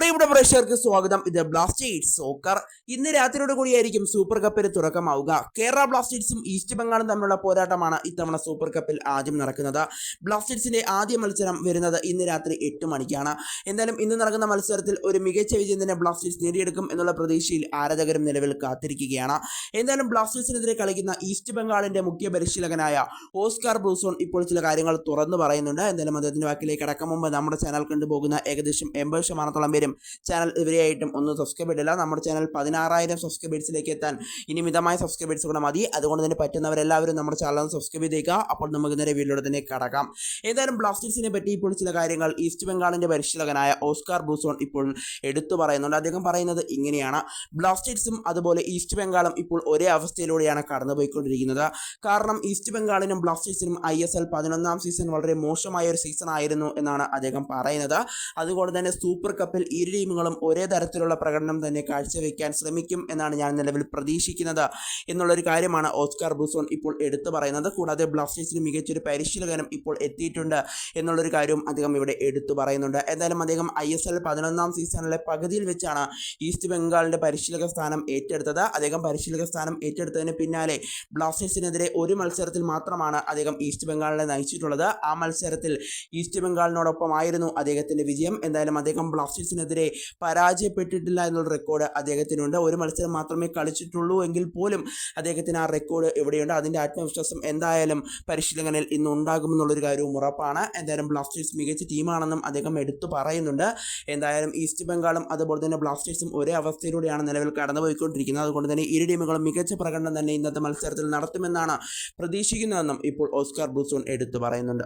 പ്രിയപ്പെട്ട പ്രേക്ഷകർക്ക് സ്വാഗതം. ഇത് ബ്ലാസ്റ്റേഴ്സ് സോക്കർ ഇന്ന് രാത്രിയോട് കൂടിയായിരിക്കും സൂപ്പർ കപ്പിന് തുടക്കമാവുക. കേരള ബ്ലാസ്റ്റേഴ്സും ഈസ്റ്റ് ബംഗാളും തമ്മിലുള്ള പോരാട്ടമാണ് ഇത്തവണ സൂപ്പർ കപ്പിൽ ആദ്യം നടക്കുന്നത്. ബ്ലാസ്റ്റേഴ്സിന്റെ ആദ്യ മത്സരം വരുന്നത് ഇന്ന് രാത്രി എട്ട് മണിക്കാണ്. എന്തായാലും ഇന്ന് നടക്കുന്ന മത്സരത്തിൽ ഒരു മികച്ച വിജയം തന്നെ ബ്ലാസ്റ്റേഴ്സ് നേടിയെടുക്കും എന്നുള്ള പ്രതീക്ഷയിൽ ആരാധകരും നിലവിൽ കാത്തിരിക്കുകയാണ്. എന്തായാലും ബ്ലാസ്റ്റേഴ്സിനെതിരെ കളിക്കുന്ന ഈസ്റ്റ് ബംഗാളിന്റെ മുഖ്യ പരിശീലകനായ ഓസ്കാർ ബ്രൂസോൺ ഇപ്പോൾ ചില കാര്യങ്ങൾ തുറന്നു പറയുന്നുണ്ട്. എന്തായാലും അദ്ദേഹത്തിന്റെ വാക്കിലേക്ക് അടക്കം മുമ്പ് നമ്മുടെ ചാനൽ കണ്ടുപോകുന്ന ഏകദേശം എൺപത് ശതമാനത്തോളം പേരും ചാനൽ ഇതുവരെയായിട്ടും ഒന്ന് സബ്സ്ക്രൈബ് ചെയ്തില്ല നമ്മുടെ ചാനൽ പതിനാറായിരം സബ്സ്ക്രൈബേഴ്സിലേക്ക് എത്താൻ ഇനി മിതമായ സബ്സ്ക്രൈബേഴ്സ് കൂടെ മതി. അതുകൊണ്ട് തന്നെ പറ്റുന്നവരെല്ലാവരും നമ്മുടെ ചാനൽ ഒന്ന് സബ്സ്ക്രൈബ് ചെയ്തേക്കുക അപ്പോൾ നമുക്ക് ഇന്നലെ വീഡിയോയുടെ തന്നെ കടക്കാം. ഏതായാലും ബ്ലാസ്റ്റേഴ്സിനെ പറ്റി ഇപ്പോൾ ചില കാര്യങ്ങൾ ഈസ്റ്റ് ബംഗാളിന്റെ പരിശീലകനായ ഓസ്കാർ ബ്രൂസോൺ ഇപ്പോൾ എടുത്തു പറയുന്നുണ്ട്. അദ്ദേഹം പറയുന്നത് ഇങ്ങനെയാണ്. ബ്ലാസ്റ്റേഴ്സും അതുപോലെ ഈസ്റ്റ് ബംഗാളും ഇപ്പോൾ ഒരേ അവസ്ഥയിലൂടെയാണ് കടന്നുപോയിക്കൊണ്ടിരിക്കുന്നത്. കാരണം ഈസ്റ്റ് ബംഗാളിനും ബ്ലാസ്റ്റേഴ്സിനും ഐ എസ് എൽ പതിനൊന്നാം സീസൺ വളരെ മോശമായ ഒരു സീസൺ ആയിരുന്നു എന്നാണ് അദ്ദേഹം പറയുന്നത്. അതുകൊണ്ട് തന്നെ സൂപ്പർ കപ്പിൽ ഇരു ടീമുകളും ഒരേ തരത്തിലുള്ള പ്രകടനം തന്നെ കാഴ്ചവെക്കാൻ ശ്രമിക്കും എന്നാണ് ഞാൻ നിലവിൽ പ്രതീക്ഷിക്കുന്നത് എന്നുള്ളൊരു കാര്യമാണ് ഓസ്കാർ ബുസോൺ ഇപ്പോൾ എടുത്തു പറയുന്നത്. കൂടാതെ ബ്ലാസ്റ്റേഴ്സിന് മികച്ചൊരു പരിശീലകനും ഇപ്പോൾ എത്തിയിട്ടുണ്ട് എന്നുള്ളൊരു കാര്യവും അദ്ദേഹം ഇവിടെ എടുത്തു പറയുന്നുണ്ട്. എന്തായാലും അദ്ദേഹം ഐ എസ് എൽ പതിനൊന്നാം സീസണിലെ പകുതിയിൽ വെച്ചാണ് ഈസ്റ്റ് ബംഗാളിന്റെ പരിശീലക സ്ഥാനം ഏറ്റെടുത്തത്. അദ്ദേഹം പരിശീലക സ്ഥാനം ഏറ്റെടുത്തതിന് പിന്നാലെ ബ്ലാസ്റ്റേഴ്സിനെതിരെ ഒരു മത്സരത്തിൽ മാത്രമാണ് അദ്ദേഹം ഈസ്റ്റ് ബംഗാളിനെ നയിച്ചിട്ടുള്ളത്. ആ മത്സരത്തിൽ ഈസ്റ്റ് ബംഗാളിനോടൊപ്പമായിരുന്നു അദ്ദേഹത്തിന്റെ വിജയം. എന്തായാലും അദ്ദേഹം ബ്ലാസ്റ്റേഴ്സിനെതിരെ പരാജയപ്പെട്ടിട്ടില്ല എന്നുള്ള റെക്കോർഡ് അദ്ദേഹത്തിനുണ്ട്. ഒരു മത്സരം മാത്രമേ കളിച്ചിട്ടുള്ളൂ എങ്കിൽ പോലും അദ്ദേഹത്തിന് ആ റെക്കോർഡ് എവിടെയുണ്ട്? അതിന്റെ ആത്മവിശ്വാസം എന്തായാലും പരിശീലകനിൽ ഇന്ന് ഉണ്ടാകുമെന്നുള്ളൊരു കാര്യവും ഉറപ്പാണ്. എന്തായാലും ബ്ലാസ്റ്റേഴ്സ് മികച്ച ടീമാണെന്നും അദ്ദേഹം എടുത്തു പറയുന്നുണ്ട്. എന്തായാലും ഈസ്റ്റ് ബംഗാളും അതുപോലെ തന്നെ ബ്ലാസ്റ്റേഴ്സും ഒരേ അവസ്ഥയിലൂടെയാണ് നിലവിൽ കടന്നുപോയിക്കൊണ്ടിരിക്കുന്നത്. അതുകൊണ്ട് തന്നെ ഇരു ടീമുകളും മികച്ച പ്രകടനം തന്നെ ഇന്നത്തെ മത്സരത്തിൽ നടത്തുമെന്നാണ് പ്രതീക്ഷിക്കുന്നതെന്നും ഇപ്പോൾ ഓസ്കാർ ബ്രൂസോൺ എടുത്തു പറയുന്നുണ്ട്.